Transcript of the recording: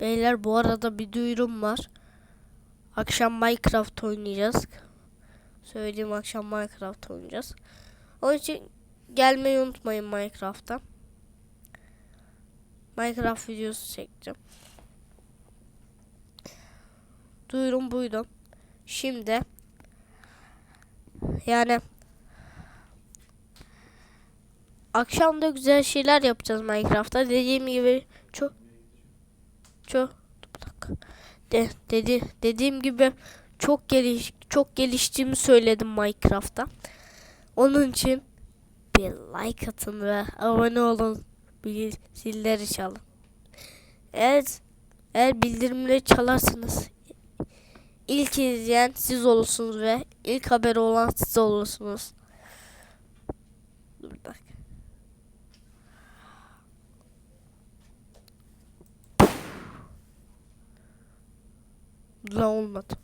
Beyler bu arada bir duyurum var. Akşam Minecraft oynayacağız. Söyleyeyim akşam Minecraft oynayacağız. Onun için gelmeyi unutmayın Minecraft'a. Minecraft videosu çekeceğim. Duyurum buydu. Şimdi yani akşam da güzel şeyler yapacağız Minecraft'ta. Dediğim gibi çok çok. De, dedi dediğim gibi çok geliş çok geliştiğimi söyledim Minecraft'ta. Onun için bir like atın ve abone olun. Bir zilleri çalın. Evet. Eğer bildirimleri çalarsanız ilk izleyen siz olursunuz ve ilk haberi olan siz olursunuz. Dur bir. Lan olmadı.